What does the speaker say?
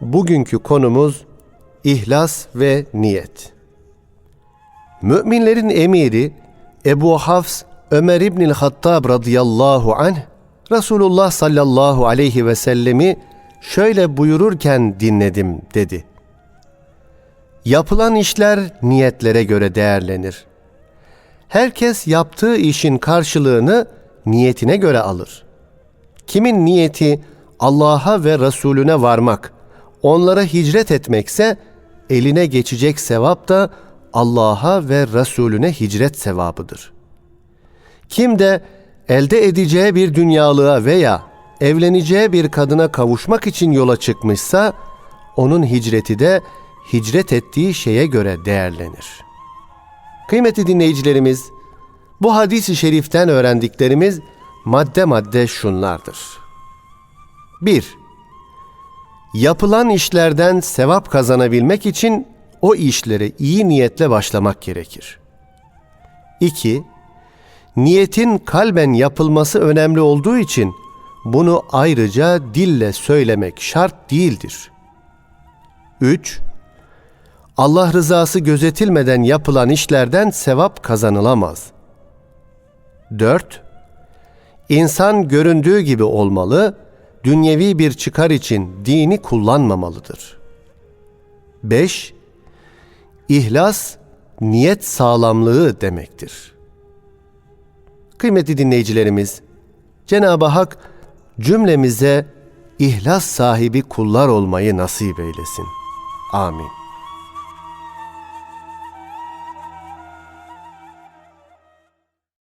bugünkü konumuz ihlas ve niyet. Müminlerin emiri Ebu Hafs Ömer İbnül Hattab radıyallahu anh Resulullah sallallahu aleyhi ve sellemi şöyle buyururken dinledim dedi. Yapılan işler niyetlere göre değerlenir. Herkes yaptığı işin karşılığını niyetine göre alır. Kimin niyeti Allah'a ve Resulüne varmak, onlara hicret etmekse eline geçecek sevap da Allah'a ve Resulüne hicret sevabıdır. Kim de elde edeceği bir dünyalığa veya evleneceği bir kadına kavuşmak için yola çıkmışsa onun hicreti de hicret ettiği şeye göre değerlenir. Kıymetli dinleyicilerimiz, bu hadisi şeriften öğrendiklerimiz madde madde şunlardır. 1. Yapılan işlerden sevap kazanabilmek için o işlere iyi niyetle başlamak gerekir. 2. Niyetin kalben yapılması önemli olduğu için bunu ayrıca dille söylemek şart değildir. 3. Allah rızası gözetilmeden yapılan işlerden sevap kazanılamaz. 4. İnsan göründüğü gibi olmalı, dünyevi bir çıkar için dini kullanmamalıdır. 5. İhlas, niyet sağlamlığı demektir. Kıymetli dinleyicilerimiz, Cenab-ı Hak cümlemize ihlas sahibi kullar olmayı nasip eylesin. Amin.